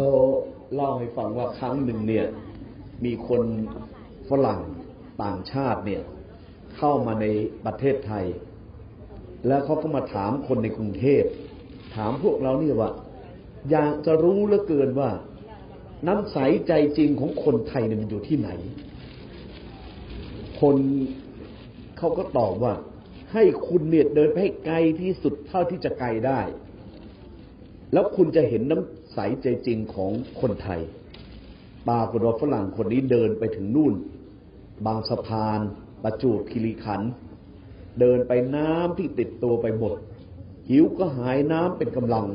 เขาเล่าให้ฟังว่าครั้งหนึ่งเนี่ย มีคนฝรั่งต่างชาติเนี่ย เข้ามาในประเทศไทย แล้วเขาก็มาถามคนในกรุงเทพถามพวกเราเนี่ยว่า อยากจะรู้เหลือเกินว่า น้ำใสใจจริงของคนไทยเนี่ยมันอยู่ที่ไหน คนเขาก็ตอบว่า ให้คุณเนี่ยเดินไปให้ไกลที่สุดเท่าที่จะไกลได้ แล้วคุณจะเห็นน้ำ ใสใจจริงของคนไทยปากฏว่าฝรั่งคนนี้เดินไปถึงนู่น บางสะพานประจวบคีรีขัน เดินไปน้ำที่ติดตัวไปหมด หิวก็หายน้ำเป็นกำลัง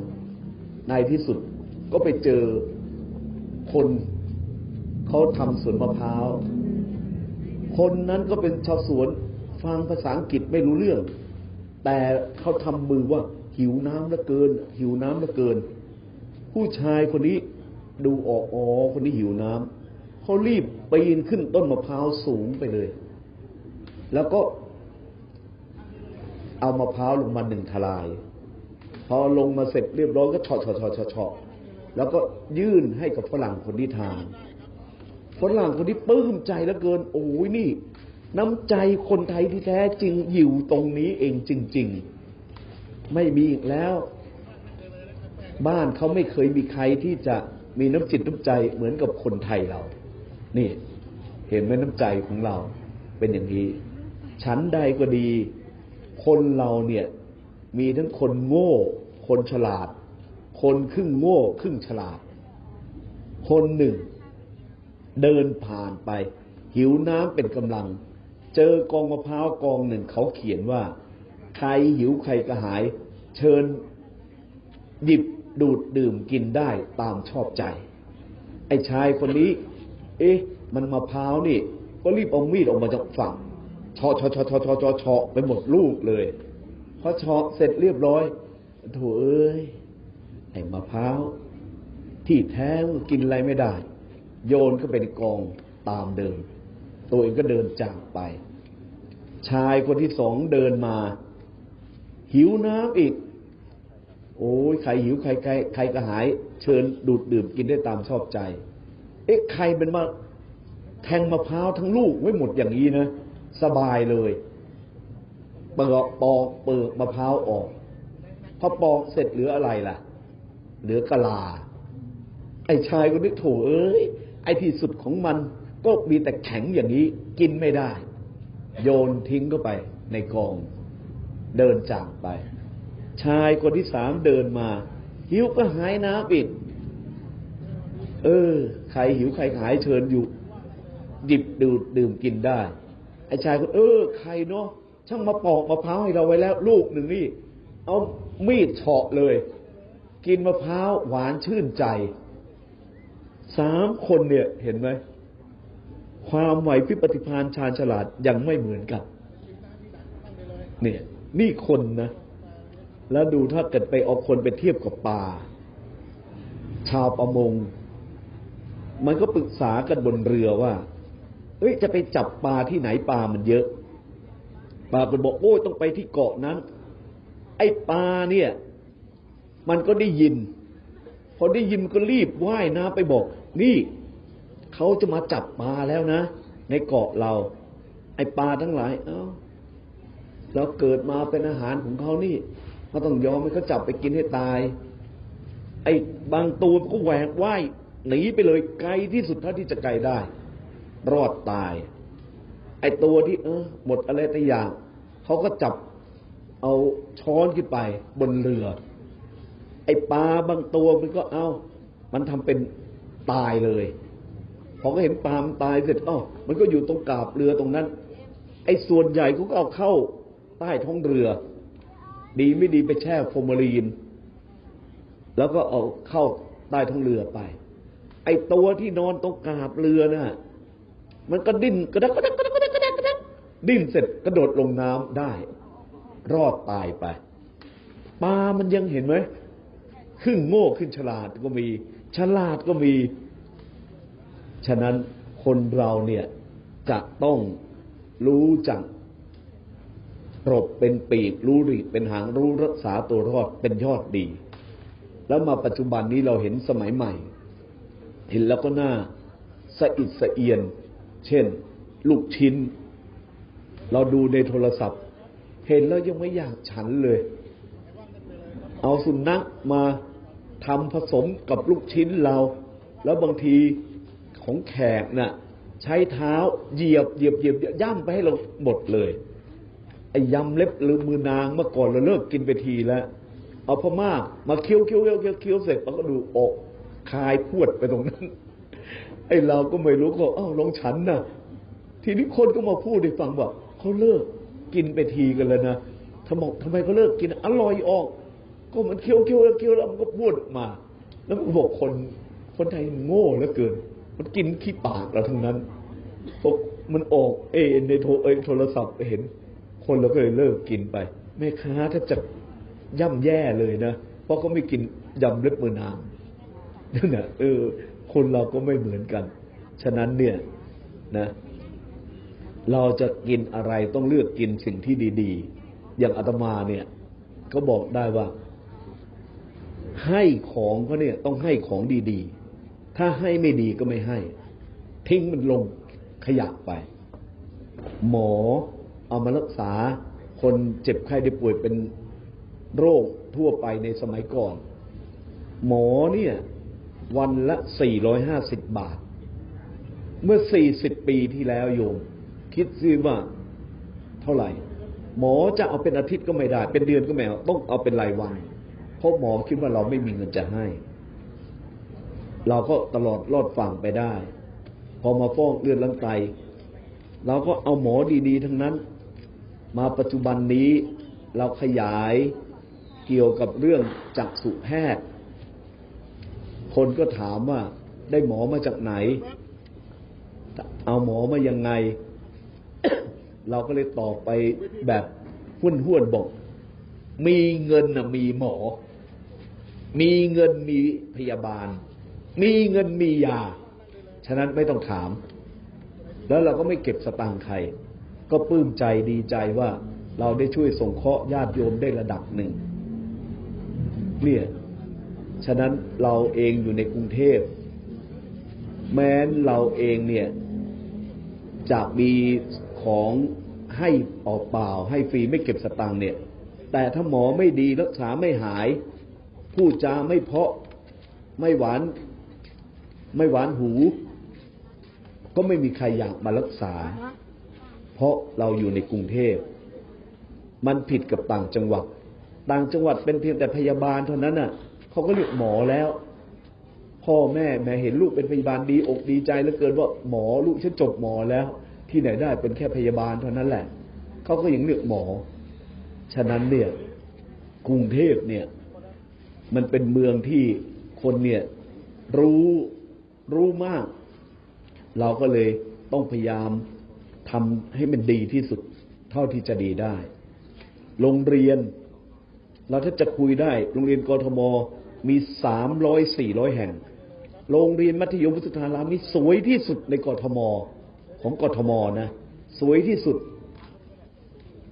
ในที่สุดก็ไปเจอคนเขาทำสวนมะพร้าว คนนั้นก็เป็นชาวสวนฟังภาษาอังกฤษไม่รู้เรื่อง แต่เขาทำมือว่าหิวน้ำเหลือเกิน หิวน้ำเหลือเกิน ผู้ชายคนนี้ดูออกอ๋อคนนี้หิวน้ำเขารีบปีนขึ้นต้นมะพร้าวสูงไปเลย แล้วก็ เอามะพร้าวลงมาหนึ่งทลาย พอลงมาเสร็จเรียบร้อยก็เฉาะเฉาะเฉาะเฉาะเฉาะแล้วก็ยื่นให้กับฝรั่งคนที่ทาน ฝรั่งคนที่ปลื้มใจเหลือเกิน โอ้ยนี่ น้ำใจคนไทยที่แท้จริงอยู่ตรงนี้เองจริง ๆ ไม่มีอีกแล้ว บ้านเขาไม่เคยมีใครที่จะมีน้ำจิตน้ำใจเหมือนกับคนไทยเรา นี่เห็นไหมน้ำใจของเราเป็นอย่างนี้ฉันใดก็ดี คนเราเนี่ยมีทั้งคนโง่ คนฉลาด คนครึ่งโง่ ครึ่งฉลาด คนหนึ่ง เดินผ่านไป หิวน้ำเป็นกำลัง เจอกองมะพร้าวกองหนึ่งเขาเขียนว่า ใครหิวใครกระหาย เชิญหยิบ ดูดดื่มกินได้ตามชอบใจ ไอ้ชายคนนี้ เอ๊ะ มันมะพร้าวนี่ ก็รีบเอามีดออกมาจากฝั่งเฉาะเฉาะเฉาะเฉาะเฉาะเฉาะเฉาะไปหมดลูกเลยพอเฉาะเสร็จเรียบร้อยโถเอ้ยไอ้มะพร้าวที่แท้กินอะไรไม่ได้ โยนเข้าไปในกองตามเดิม ตัวเองก็เดินจากไป ชายคนที่สองเดินมา หิวน้ำอีก โอ้ยใครหิวใครใครใครกระหาย เชิญดูดดื่มกินได้ตามชอบใจ เอ๊ะใครเป็นมาแทงมะพร้าวทั้งลูกไว้หมดอย่างนี้นะสบายเลยเปลือกปอกเปลือกมะพร้าวออกพอปอกเสร็จเหลืออะไรล่ะ เหลือกะลา ไอ้ชายคนนี้โถเอ้ยไอ้ที่สุดของมันก็มีแต่แข็งอย่างนี้กินไม่ได้ โยนทิ้งเข้าไปในกอง เดินจากไป ชายคนที่สามเดินมา หิวก็หายน้ำอีกเออ ใครหิวใครหายเชิญอยู่หยิบดูดดื่มกินได้ไอ้ชายคนเออ ใครเนาะช่างมาปอกมะพร้าวให้เราไว้แล้ว ลูกหนึ่งนี่ เอามีดเฉาะเลย กินมะพร้าวหวานชื่นใจสามคนเนี่ยเห็นไหมความไหวพิบปฏิภาณชาญฉลาดยังไม่เหมือนกัน เนี่ย นี่คนนะ แล้วดูถ้าเกิดไปเอาคนไปเทียบกับปลาชาวประมง มันก็ปรึกษากันบนเรือว่า เอ้ยจะไปจับปลาที่ไหนปลามันเยอะปลาเป็นบอกโอ้ยต้องไปที่เกาะนั้น ไอ้ปลาเนี่ย มันก็ได้ยิน พอได้ยินก็รีบว่ายน้ำไปบอก นี่เขาจะมาจับปลาแล้วนะ ในเกาะเรา ไอ้ปลาทั้งหลาย เอ้าเราเกิดมาเป็นอาหารของเขานี่ ก็ต้องยอมให้เขาจับไปกินให้ตาย ไอ้บางตัวมันก็แหวกว่ายหนีไปเลยไกลที่สุดเท่าที่จะไกลได้ รอดตาย ไอ้ตัวที่เออหมดอะไรแต่อย่างเขาก็จับเอาช้อนขึ้นไปบนเรือ ไอ้ปลาบางตัวมันก็เอา มันทำเป็นตายเลยพอก็เห็นปลามันตายเสร็จอ้อมันก็อยู่ตรงกาบเรือตรงนั้น ไอ้ส่วนใหญ่เขาก็เอาเข้าใต้ท้องเรือ ดีไม่ดีไปแช่ฟอร์มาลีน แล้วก็เอาเข้าใต้ท้องเรือไป ไอตัวที่นอนตรงกาบเรือน่ะ มันก็ดิ้นกระดักกระดักกระดักกระดักกระดักกระดักดิ้นเสร็จกระโดดลงน้ำได้ รอดตายไปปลามันยังเห็นไหมครึ่งโง่ครึ่งฉลาดก็มี ฉลาดก็มี ฉะนั้นคนเราเนี่ยจะต้องรู้จัก รบเป็นปีกรู้รีดเป็นหางรู้รักษาตัวรอดเป็นยอดดี แล้วมาปัจจุบันนี้เราเห็นสมัยใหม่ เห็นแล้วก็น่าสะอิดสะเอียน เช่น ลูกชิ้น เราดูในโทรศัพท์ เห็นแล้วยังไม่อยากฉันเลย เอาสุนัขมาทำผสมกับลูกชิ้นเรา แล้วบางทีของแขกน่ะ ใช้เท้าเหยียบเหยียบเหยียบย่ำไปให้เราหมดเลย ไอ้ยำเล็บหรือมือนางเมื่อก่อนเราเลิกกินไปทีแล้ว เอาพม่ามาเคี้ยวเคี้ยวเคี้ยวเคี้ยวเคี้ยวเสร็จเราก็ดูอกคายพวดไปตรงนั้น ไอ้เราก็ไม่รู้ก็อ้าวลองฉันนะทีนี้คนก็มาพูดให้ฟังว่าเขาเลิกกินไปทีกันแล้วนะทำไมทำไมเขาเลิกกินอร่อยออก ก็มันเคี้ยวเคี้ยวแล้วเคี้ยวแล้วมันก็พูดออกมา แล้วมันก็บอกคนคนไทยโง่เหลือเกิน มันกินขี้ปากเราทั้งนั้นพกมันออกเอในโทรเอโทรศัพท์ไปเห็น คนเราก็เลยเลิกกินไปแม่ค้าถ้าจะย่ำแย่เลยนะ เพราะเขาไม่กินยำเล็บมือนางนั่นแหะเออ คนเราก็ไม่เหมือนกัน ฉะนั้นเนี่ยนะ เราจะกินอะไรต้องเลือกกินสิ่งที่ดี ๆ อย่างอาตมาเนี่ย ก็บอกได้ว่า ให้ของเขาเนี่ยต้องให้ของดีๆ ถ้าให้ไม่ดีก็ไม่ให้ ทิ้งมันลงขยะไป หมอ เอามารักษาคนเจ็บไข้ได้ป่วยเป็นโรคทั่วไปในสมัยก่อน หมอเนี่ยวันละ 450 บาท เมื่อ 40 ปีที่แล้วโยม คิดซิว่าเท่าไหร่ หมอจะเอาเป็นอาทิตย์ก็ไม่ได้ เป็นเดือนก็ไม่เอาต้องเอาเป็นรายวัน เพราะหมอคิดว่าเราไม่มีเงินจะให้ เราก็ตลอดรอดฝั่งไปได้ พอมาฟ้องเลือดลังไตเราก็เอาหมอดี ๆ ทั้งนั้น มาปัจจุบันนี้เราขยายเกี่ยวกับเรื่องจักษุแพทย์ คนก็ถามว่าได้หมอมาจากไหน เอาหมอมายังไง เราก็เลยตอบไปแบบห้นห้วนบอก มีเงินนะมีหมอ มีเงินมีพยาบาล มีเงินมียา ฉะนั้นไม่ต้องถาม แล้วเราก็ไม่เก็บสตางค์ใคร ก็ปลื้มใจดีใจว่าเราได้ช่วยส่งเคราะห์ญาติโยมได้ระดับหนึ่งเนี่ยฉะนั้นเราเองอยู่ในกรุงเทพ แม้นเราเองเนี่ยจะมีของให้ออกเปล่า ให้ฟรีไม่เก็บสตังค์เนี่ย แต่ถ้าหมอไม่ดีรักษาไม่หาย พูดจาไม่เพาะไม่หวาน ไม่หวานหู ก็ไม่มีใครอยากมารักษา ราะเราอยู่ในกรุงเทพ มันผิดกับต่างจังหวัด ต่างจังหวัดเป็นเพียงแต่พยาบาลเท่านั้นน่ะเขาก็เรียกหมอแล้ว พ่อแม่แม่เห็นลูกเป็นพยาบาลดีอกดีใจเหลือเกินว่าหมอลูกฉันจบหมอแล้ว ที่ไหนได้เป็นแค่พยาบาลเท่านั้นแหละเขาก็ยังเรียกหมอ ฉะนั้นเนี่ยกรุงเทพเนี่ย มันเป็นเมืองที่คนเนี่ยรู้รู้มาก เราก็เลยต้องพยายาม ทำให้มันดีที่สุด เท่าที่จะดีได้ โรงเรียน เราถ้าจะคุยได้ โรงเรียนกรทมมีสามร้อยสี่ร้อยแห่ง โรงเรียนมัธยมวิทยาลามนี่สวยที่สุดในกรทมของกรทมนะ สวยที่สุด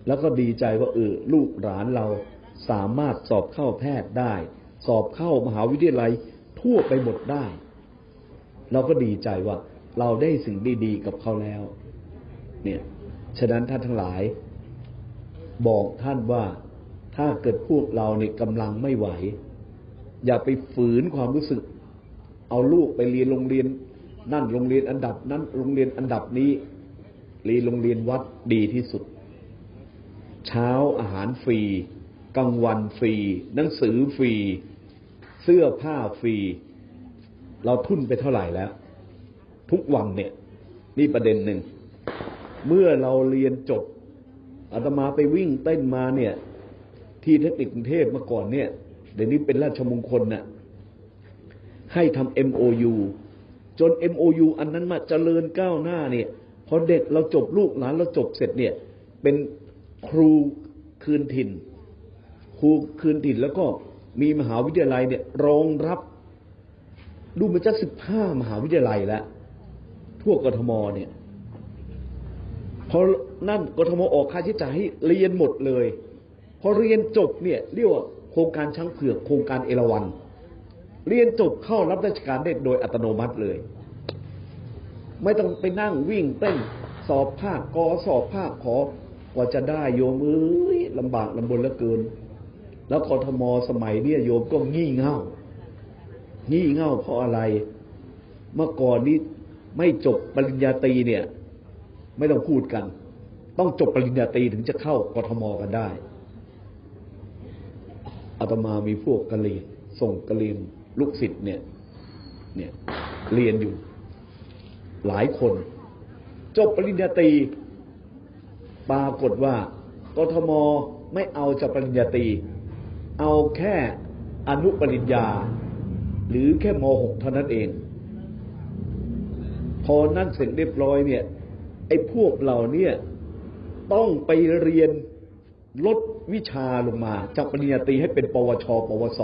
แล้วก็ดีใจว่าเออลูกหลานเราสามารถสอบเข้าแพทย์ได้ สอบเข้ามหาวิทยาลัยทั่วไปหมดได้ เราก็ดีใจว่าเราได้สิ่งดี ๆ กับเขาแล้ว เนี่ยฉะนั้นท่านทั้งหลาย บอกท่านว่าถ้าเกิดพวกเราเนี่ยกำลังไม่ไหว อย่าไปฝืนความรู้สึก เอาลูกไปเรียนโรงเรียน นั่นโรงเรียนอันดับนั้นโรงเรียนอันดับนี้เรียนโรงเรียนวัดดีที่สุด เช้าอาหารฟรีกลางวันฟรี หนังสือฟรี เสื้อผ้าฟรี เราทุ่นไปเท่าไหร่แล้ว ทุกวันเนี่ย นี่ประเด็นหนึ่ง เมื่อเราเรียนจบอาตมาไปวิ่งเต้นมาเนี่ย ที่เทคนิคกรุงเทพเมื่อก่อนเนี่ยเดี๋ยวนี้เป็นราชมงคลน่ะให้ทำ MOU จน MOU อันนั้นมาเจริญก้าวหน้าเนี่ยพอเด็กเราจบลูกหลานเราจบเสร็จเนี่ยเป็นครูคืนถิ่น ครูคืนถิ่นแล้วก็มีมหาวิทยาลัยเนี่ยรองรับ ดูมันจะสิบห้ามหาวิทยาลัยแล้วทั่วกทมเนี่ย พอนั่นกทมออกค่าใช้จ่ายให้เรียนหมดเลย พอเรียนจบเนี่ยเรียกว่าโครงการช้างเผือกโครงการเอราวันเรียนจบเข้ารับราชการได้โดยอัตโนมัติเลย ไม่ต้องไปนั่งวิ่งเต้นสอบภาคกอสอบภาคขอกว่าจะได้โยมเอ้ยลำบากลำบนเหลือเกิน แล้วกทมสมัยเนี่ยโยมก็งี่เง่า งี่เง่าเพราะอะไร เมื่อก่อนนี้ไม่จบปริญญาตรีเนี่ย ไม่ต้องพูดกัน ต้องจบปริญญาตรีถึงจะเข้ากทมกันได้อาตมามีพวกกะเรียนส่งกะเรียนลูกศิษย์เนี่ย เนี่ยเรียนอยู่ หลายคน จบปริญญาตรีปรากฏว่ากทมไม่เอาจากปริญญาตรีเอาแค่อนุปริญญา หรือแค่ม .6 เท่านั้นเอง พอนั่นเสร็จเรียบร้อยเนี่ย ไอ้พวกเราเนี่ยต้องไปเรียนลดวิชาลงมาจากปริญญาตรีให้เป็นปวช ปวส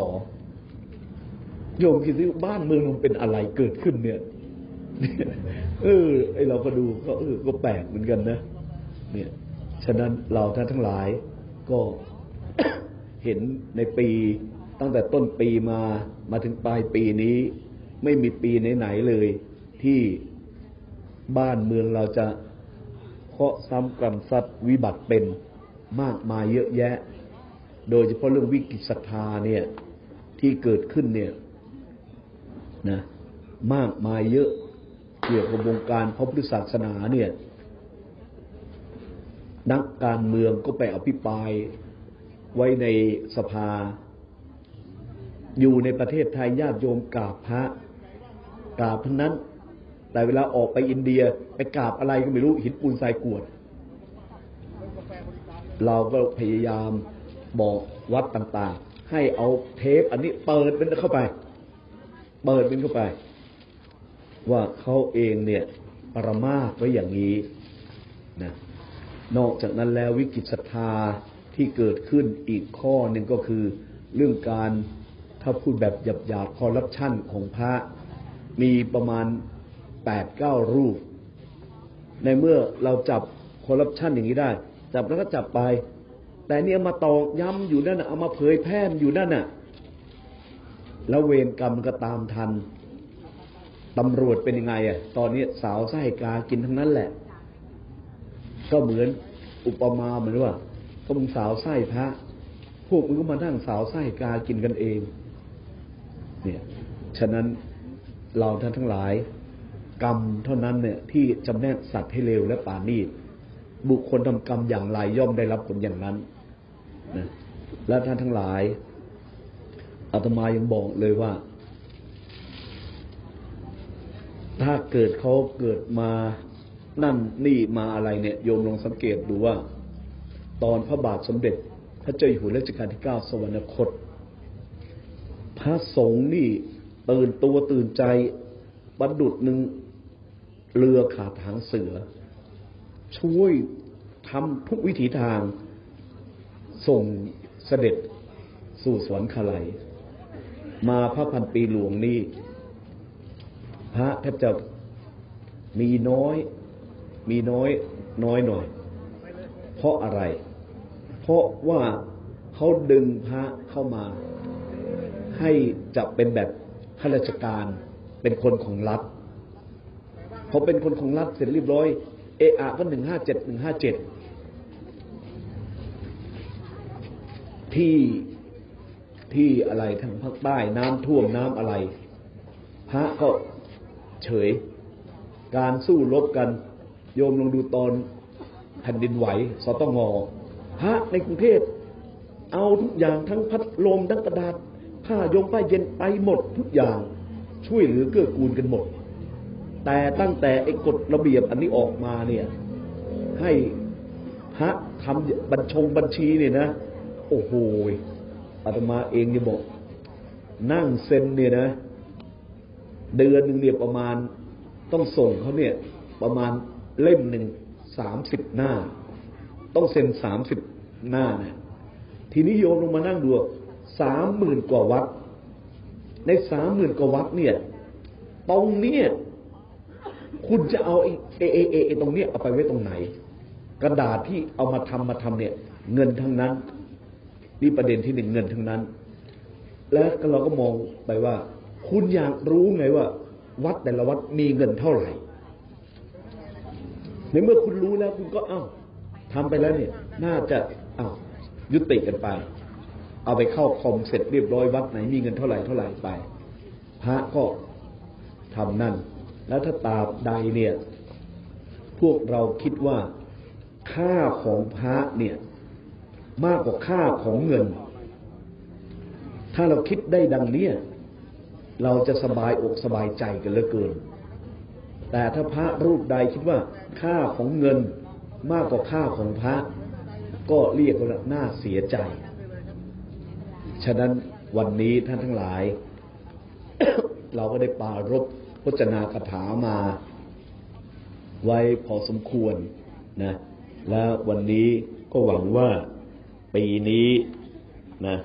โยมคิดดูบ้านเมืองมันเป็นอะไรเกิดขึ้นเนี่ย เออ ไอเราก็ดูก็เออก็แปลกเหมือนกันนะ เนี่ย ฉะนั้นเราท่านทั้งหลายก็เห็นในปีตั้งแต่ต้นปีมามาถึงปลายปีนี้ ไม่มีปีไหนๆเลย ที่บ้านเมืองเราจะ เคราะห์ซ้ำกรรมซัดวิบัติเป็นมากมายเยอะแยะ โดยเฉพาะเรื่องวิกฤตศรัทธาเนี่ยที่เกิดขึ้นเนี่ยนะมากมายเยอะเกี่ยวกับวงการพระพุทธศาสนาเนี่ยนักการเมืองก็ไปอภิปรายไว้ในสภา อยู่ในประเทศไทยญาติโยมกราบพระกราบทั้งนั้น แต่เวลาออกไปอินเดียไปกราบอะไรก็ไม่รู้หินปูนทรายกรวด เราก็พยายามบอกวัดต่างๆ ให้เอาเทปอันนี้เปิดมันเข้าไป เปิดมันเข้าไป ว่าเขาเองเนี่ยปรมาไว้อย่างนี้นะนอกจากนั้นแล้ววิกฤตศรัทธาที่เกิดขึ้นอีกข้อหนึ่งก็คือเรื่องการถ้าพูดแบบหยาบๆคอร์รัปชันของพระมีประมาณ แปดเก้ารูป ในเมื่อเราจับคอร์รัปชันอย่างนี้ได้ จับแล้วก็จับไป แต่เนี่ยมาตอกย้ำอยู่นั่นน่ะเอามาเผยแพร่อยู่นั่นน่ะ แล้วเวรกรรมก็ตามทันตำรวจเป็นยังไงอะ ตอนนี้สาวไส้กากินทั้งนั้นแหละ ก็เหมือนอุปมาเหมือนว่าก็มึงสาวไส้พระ พวกมึงก็มานั่งสาวไส้กากินกันเอง เนี่ย ฉะนั้นเราท่านทั้งหลาย กรรมเท่านั้นเนี่ยที่จำแนกสัตว์ให้เร็วและปานีตบุคคลทำกรรมอย่างไรย่อมได้รับผลอย่างนั้นนะและท่านทั้งหลายอาตมายังบอกเลยว่า ถ้าเกิดเขาเกิดมานั่นนี่มาอะไรเนี่ยโยมลองสังเกตดูว่า ตอนพระบาทสมเด็จ พระเจ้าอยู่หัวรัชกาลที่เก้าสวรรคต พระสงฆ์นี่ตื่นตัวตื่นใจบรรดุหนึ่ง เรือขาดหางเสือ ช่วยทำทุกวิถีทางส่งเสด็จสู่สวรรคาลัยมาพระพันปีหลวงนี่พระแทบจะมีน้อย มีน้อยน้อยหน่อย เพราะอะไร เพราะว่าเขาดึงพระเข้ามา ให้จะเป็นแบบข้าราชการเป็นคนของรัฐ พอเป็นคนของรัฐเสร็จเรียบร้อยเออะก็หนึ่งห้าเจ็ดหนึ่งห้าเจ็ดที่ที่อะไรทางภาคใต้น้ำท่วมน้ำอะไร พระก็เฉย การสู้รบกันโยมลองดูตอนแผ่นดินไหวสตงพระในกรุงเทพเอาทุกอย่างทั้งพัดลมทั้งกระดาษผ้ายงผ้าเย็นไปหมดทุกอย่างช่วยเหลือเกื้อกูลกันหมด แต่ตั้งแต่ไอ้กฎระเบียบอันนี้ออกมาเนี่ย ให้พระทำบัญชงบัญชีเนี่ยนะ โอ้โหอาตมาเองเนี่ยบอก นั่งเซ็นเนี่ยนะ เดือนหนึ่งเนี่ยประมาณต้องส่งเขาเนี่ย ประมาณเล่มหนึ่งสามสิบหน้า ต้องเซ็นสามสิบหน้าเนี่ยทีนี้โยมลงมานั่งดูสามหมื่นกว่าวัด ในสามหมื่นกว่าวัดเนี่ยตรงเนี้ย คุณจะเอาไอ้เอเอเอเอตรงนี้เอาไปไว้ตรงไหน กระดาษที่เอามาทำมาทำเนี่ย เงินทั้งนั้นนี่ประเด็นที่หนึ่งเงินทั้งนั้น แล้วเราก็มองไปว่า คุณอยากรู้ไงว่า วัดแต่ละวัดมีเงินเท่าไหร่ในเมื่อคุณรู้แล้วคุณก็เอ้าทำไปแล้วเนี่ย น่าจะเอ้ายุติกันไป เอาไปเข้าคอมเสร็จเรียบร้อยวัดไหนมีเงินเท่าไหร่เท่าไหร่ไป พระก็ทำนั่น แล้วถ้าตาบใดเนี่ย พวกเราคิดว่าค่าของพระเนี่ย มากกว่าค่าของเงิน ถ้าเราคิดได้ดังเนี้ยเราจะสบายอกสบายใจกันเหลือเกิน แต่ถ้าพระรูปใดคิดว่าค่าของเงินมากกว่าค่าของพระ ก็เรียกว่าน่าเสียใจ ฉะนั้นวันนี้ท่านทั้งหลาย เราก็ได้ปรารบ พจนาคาถามาไว้พอสมควรนะและวันนี้ก็หวังว่าปีนี้นะ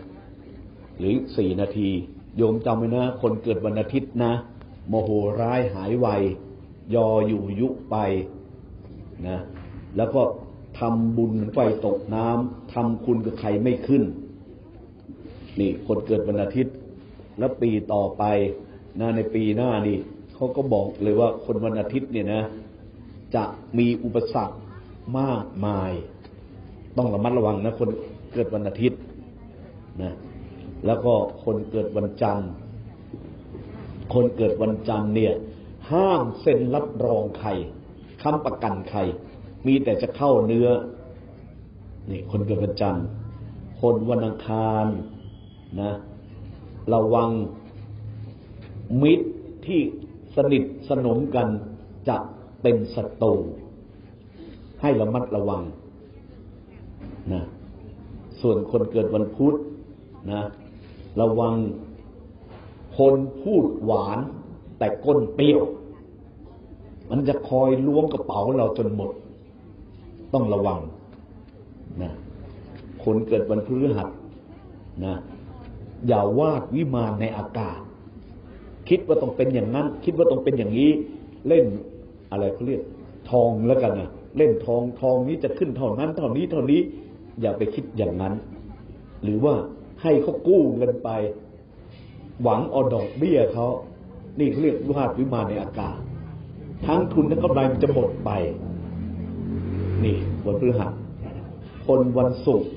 หรือสี่นาที โยมจำไว้นะ คนเกิดวันอาทิตย์นะ โมโหร้ายหายไวยออยู่ยุไปนะแล้วก็ทำบุญไฟตกน้ำทำคุณกับใครไม่ขึ้น นี่คนเกิดวันอาทิตย์ แล้วปีต่อไปนะในปีหน้านี่ เขาก็บอกเลยว่าคนวันอาทิตย์เนี่ยนะ จะมีอุปสรรคมากมาย ต้องระมัดระวังนะคนเกิดวันอาทิตย์นะแล้วก็คนเกิดวันจันทร์คนเกิดวันจันทร์เนี่ย ห้ามเซ็นรับรองใครค้ำประกันใคร มีแต่จะเข้าเนื้อนี่คนเกิดวันจันทร์คนวันอังคารนะ ระวังมิตรที่ สนิทสนมกันจะเป็นศัตรูให้ระมัดระวังนะส่วนคนเกิดวันพุธนะ ระวังคนพูดหวานแต่ก้นเปรี้ยว มันจะคอยล้วงกระเป๋าเราจนหมด ต้องระวังนะคนเกิดวันพฤหัสนะอย่าวาดวิมานในอากาศ คิดว่าต้องเป็นอย่างนั้น คิดว่าต้องเป็นอย่างนี้ เล่นอะไรเขาเรียกทองแล้วกันนะเล่นทองทองนี้จะขึ้นเท่านั้น เท่านี้เท่านี้อย่าไปคิดอย่างนั้น หรือว่าให้เขากู้เงินไป หวังเอาดอกเบี้ยเขานี่เขาเรียกวาดวิมานในอากาศ ทั้งทุนและกำไรมันจะหมดไป นี่วันพฤหัสคนวันศุกร์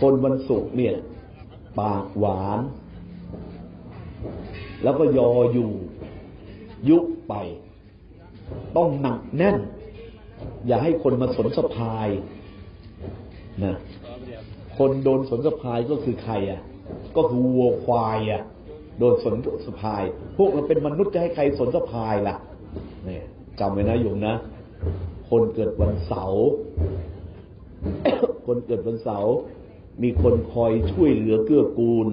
คนวันศุกร์เนี่ย ปากหวาน แล้วก็ยออยู่ ยุไป ต้องหนักแน่น อย่าให้คนมาสนสะพายนะคนโดนสนสะพายก็คือใครอะ ก็คือวัวควายอะ โดนสนสะพาย พวกเราเป็นมนุษย์จะให้ใครสนสะพายล่ะเนี่ยจำไว้นะโยมนะ คนเกิดวันเสาร์คนเกิดวันเสาร์มีคนคอยช่วยเหลือเกื้อกูล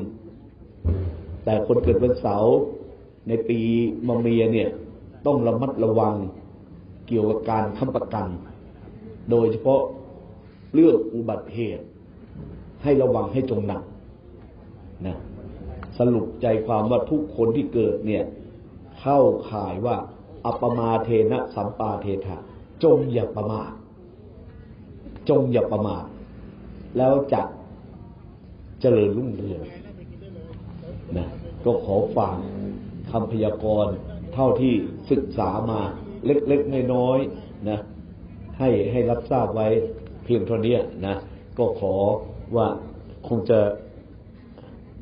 แต่คนเกิดวันเสาร์ในปีมะเมียเนี่ยต้องระมัดระวังเกี่ยวกับการค้ำประกัน โดยเฉพาะเรื่องอุบัติเหตุ ให้ระวังให้จงหนักนะสรุปใจความว่าทุกคนที่เกิดเนี่ยเข้าข่ายว่า อัปมาเทนะสัมปาเทถะจงอย่าประมาทจงอย่าประมาทแล้วจะเจริญรุ่งเรือง นะก็ขอฝากคำพยากรณ์เท่าที่ศึกษามาเล็กๆน้อยๆนะให้ให้รับทราบไว้เพียงเท่านี้นะก็ขอว่าคงจะ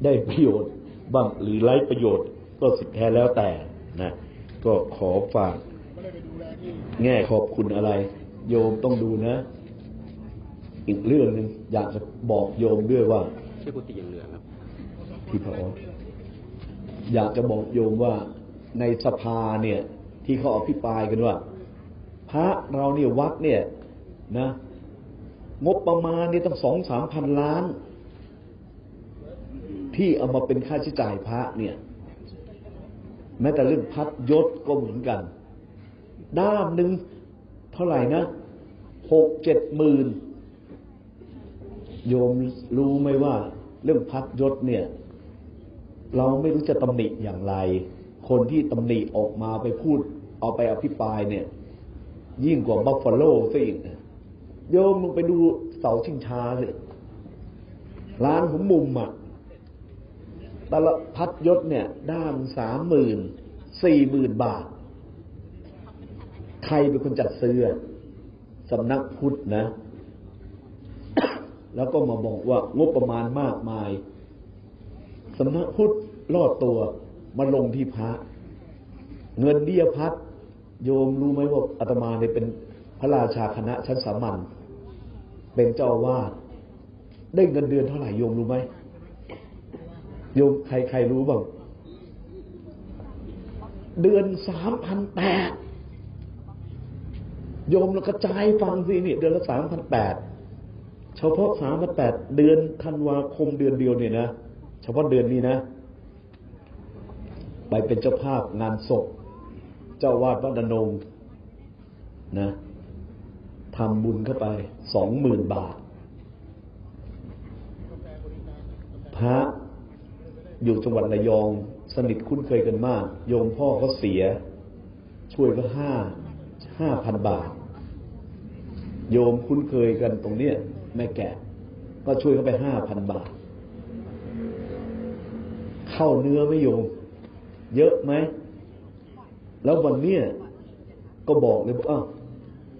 ได้ประโยชน์บ้างหรือไร้ประโยชน์ก็สิทธิแท้แล้วแต่นะก็ขอฝาก แง่ขอบคุณอะไร โยมต้องดูนะ อีกเรื่องหนึ่งอยากจะบอกโยมด้วยว่าชื่อกุฏิยังเหลืองครับที่พระออส อยากจะบอกโยมว่าในสภาเนี่ย ที่เขาอภิปรายกันว่า พระเราเนี่ยวัดเนี่ยนะ งบประมาณเนี่ยตั้งสองสามพันล้าน ที่เอามาเป็นค่าใช้จ่ายพระเนี่ย แม้แต่เรื่องพัดยศก็เหมือนกัน ด้ามหนึ่งเท่าไหร่นะหกเจ็ดหมื่นโยมรู้ไหมว่า เรื่องพัดยศเนี่ย เราไม่รู้จะตำหนิอย่างไร คนที่ตำหนิออกมาไปพูด เอาไปอภิปรายเนี่ย ยิ่งกว่าบัฟฟาโลซะอีกโยมลงไปดูเสาชิงช้าเลยร้านหัวมุมอะแต่ละพัดยศเนี่ย ด้ามสามหมื่นสี่หมื่นบาท ใครเป็นคนจัดซื้อสำนักพุทธนะ แล้วก็มาบอกว่างบประมาณมากมายสำนักพุทธ รอดตัวมาลงที่พระ เงินเบี้ยพัดโยมรู้ไหมว่าอาตมาเนี่ยเป็นพระราชาคณะชั้นสามัญเป็นเจ้าวาดได้เงินเดือนเท่าไหร่โยมรู้ไหมโยมใครใครรู้บ้างเดือนสามพันแปดโยมกระจายฟังสิเนี่ยเดือนละสามพันแปดเฉพาะสามพันแปดเดือนธันวาคมเดือนเดียวเนี่ยนะเฉพาะเดือนนี้นะ ไปเป็นเจ้าภาพงานศพ เจ้าวาดวัดดนงนะทำบุญเข้าไปสองหมื่นบาท พระอยู่จังหวัดระยอง สนิทคุ้นเคยกันมาก โยมพ่อก็เสีย ช่วยก็ห้าห้าพันบาท โยมคุ้นเคยกันตรงเนี้ยแม่แก่ก็ช่วยเขาไปห้าพันบาท เข้าเนื้อไม่โยม เยอะไหม แล้ววันเนี้ยก็บอกเลยว่าอ้าว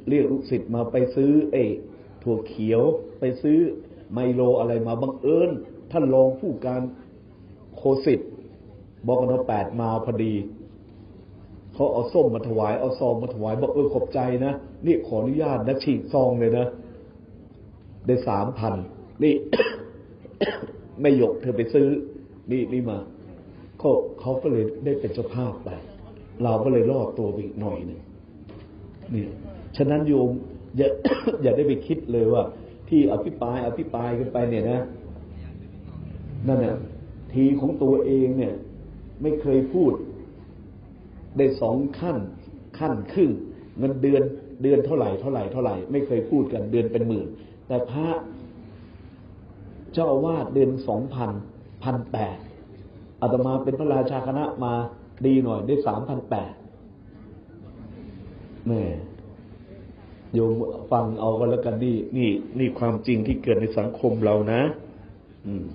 เรียกลูกศิษย์มาไปซื้อไอ้ถั่วเขียวไปซื้อไมโลอะไรมาบังเอิญท่านรองผู้การโคสิตบอกกันว่าแปดมาพอดีเขาเอาส้มมาถวายเอาซองมาถวายบอกเออขอบใจนะนี่ขออนุญาตนะฉีกซองเลยนะได้สามพันนี่ ไม่หยกเธอไปซื้อ นี่นี่มา เขาเขาก็เลยได้เป็นเจ้าภาพไป เราก็เลยรอดตัวไปอีกหน่อยหนึ่งนี่ฉะนั้นโยมอย่าอย่าได้ไปคิดเลยว่า ที่อภิปรายอภิปรายกันไปเนี่ยนะ นั่นน่ะทีของตัวเองเนี่ย ไม่เคยพูด ได้สองขั้น ขั้นครึ่งเงินเดือนเดือนเท่าไหร่เท่าไหร่เท่าไหร่ไม่เคยพูดกันเดือนเป็นหมื่น แต่พระเจ้าอาวาสเดือนสองพันพันแปด อาตมาเป็นพระราชาคณะมาดีหน่อยได้สามพันแปดแม่โยมฟังเอากันแล้วกันนี่ นี่ นี่ความจริงที่เกิดในสังคมเรานะ อืม